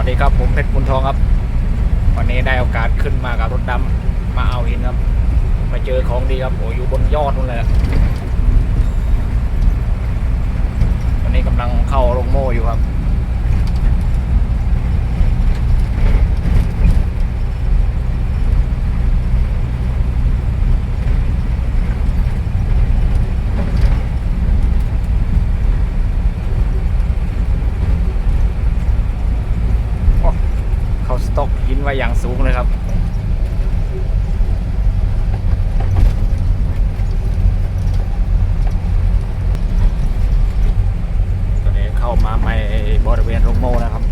วัสดีครับผมเพชรคุณทองครับ วันนี้ได้โอกาสขึ้นมากับรถดำมาเอาหินครับ มาเจอของดีครับโอ้อยู่บนยอดนู่นเลยอะวันนี้กำลังเข้าโรงโม่อยู่ครับ โอ้เขาสต็อกหินไว้อย่างสูงเลยครับ ตอนนี้เข้ามาในบริเวณโรงโม่นะครับ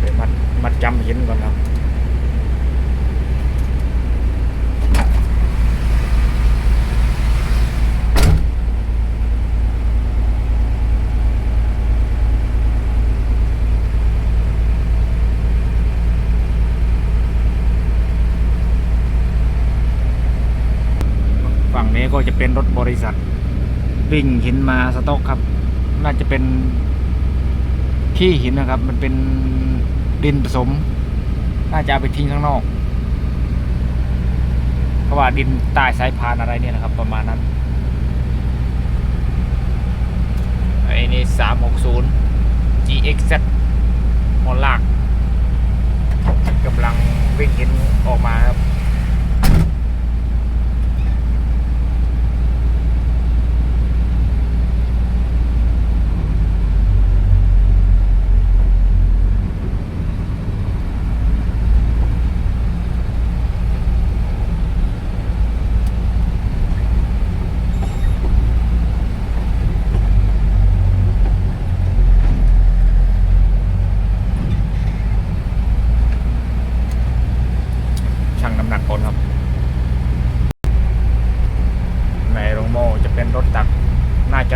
ไปมัดมัด จำหินก่อนครับฝั่งนี้ก็จะเป็นรถบริษัท วิ่งหินมาสต็อกครับ น่าจะเป็นขี้หินนะครับ มันเป็น ดินผสม น่าจะเอาไปทิ้งข้างนอก เพราะว่าดินใต้สายพานอะไรเนี่ยนะครับ ประมาณนั้นไอ้นี่สามหกศูนย์ GXZ มอลลากกำลังวิ่งหินออกมาครับ ช่างน้ำหนักคนครับ ในโรงโม่จะเป็นรถตัก น่าจะ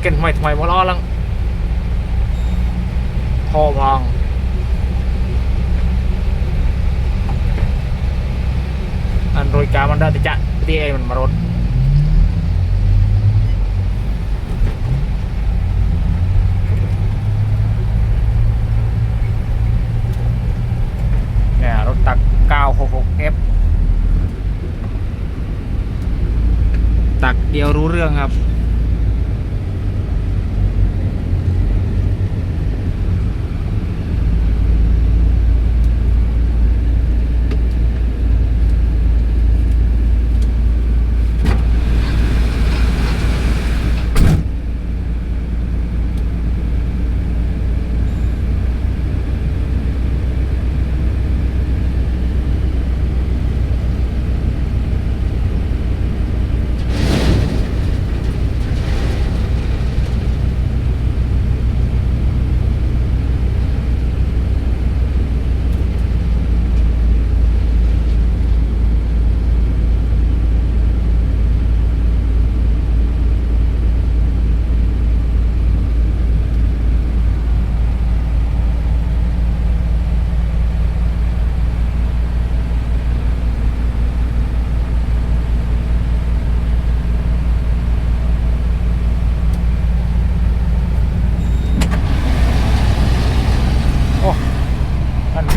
เก็นทำไมทำไมวะล้อลังพอวางอันโรยกามันได้จะตีเอมันมารถเนี่ยรถตัก 966F ตักเดียวรู้เรื่องครับ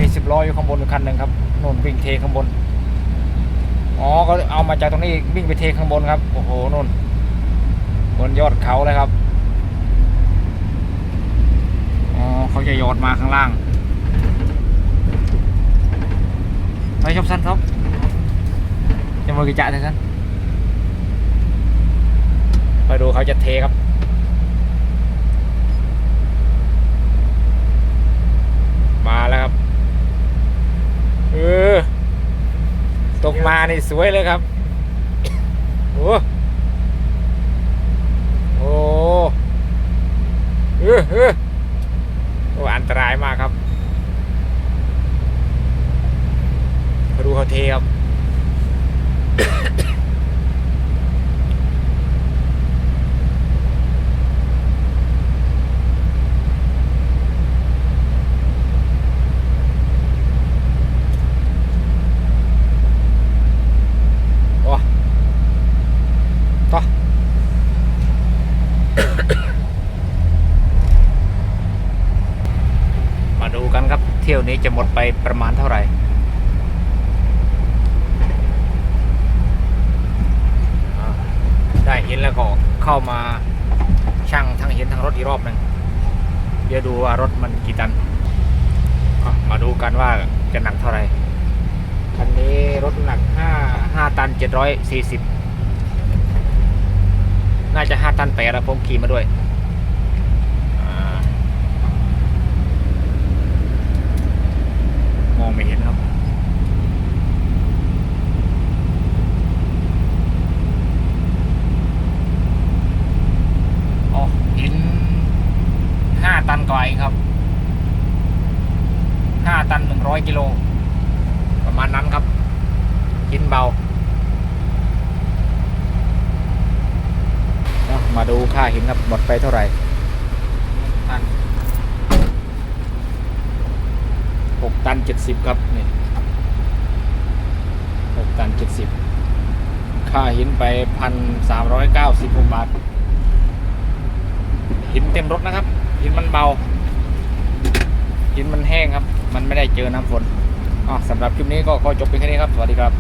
น สิบ ล้ออยู่ข้างบนคันหนึ่งครับนนวิ่งเทข้างบนอ๋อเขาเอามาจากตรงนี้วิ่งไปเทข้างบนครับโอ้โหนนบนยอดเขาเลยครับอ๋อเขาจะโยนมาข้างล่างไปชมสั้นครับจะมือกิจะเลยสั้นไปดูเขาจะเทครับ มาแล้วครับ เออ ตก มานี่สวยเลยครับ โอ้โหเออเออโอ้อันตรายมากครับ ดูเขาเทครับ โอ้ต่อ มาดูกันครับ เที่ยวนี้จะหมดไปประมาณเท่าไหร่ได้เห็นแล้วก็เข้ามาช่างทั้งเห็นทั้งรถอีกรอบหนึ่งเดี๋ยวดูว่ารถมันกี่ตันมาดูกันว่าจะหนักเท่าไหร่คันนี้รถหนักห้าห้าตันเจ็ดร้อยสี่สิบน่าจะห้าตันแปดแล้วผมขี่มาด้วยอ่ามองไม่เห็นครับ อ๋อหินห้าตันกว่าเองครับห้าตันหนึ่งร้อยกิโล ประมาณนั้นครับกินเบาเอามาดูค่าหินครับหมดไปเท่าไหร่ตันหกตันเจ็ดสิบครับนี่หกตันเจ็ดสิบค่าหินไปพันสามร้อยเก้าสิบหกบาทหินเต็มรถนะครับ หินมันเบาินมันแห้งครับ มันไม่ได้เจอน้ำฝนอ๋อสำหรับคลิปนี้ก็จบเป็นแค่นี้ครับ สวัสดีครับ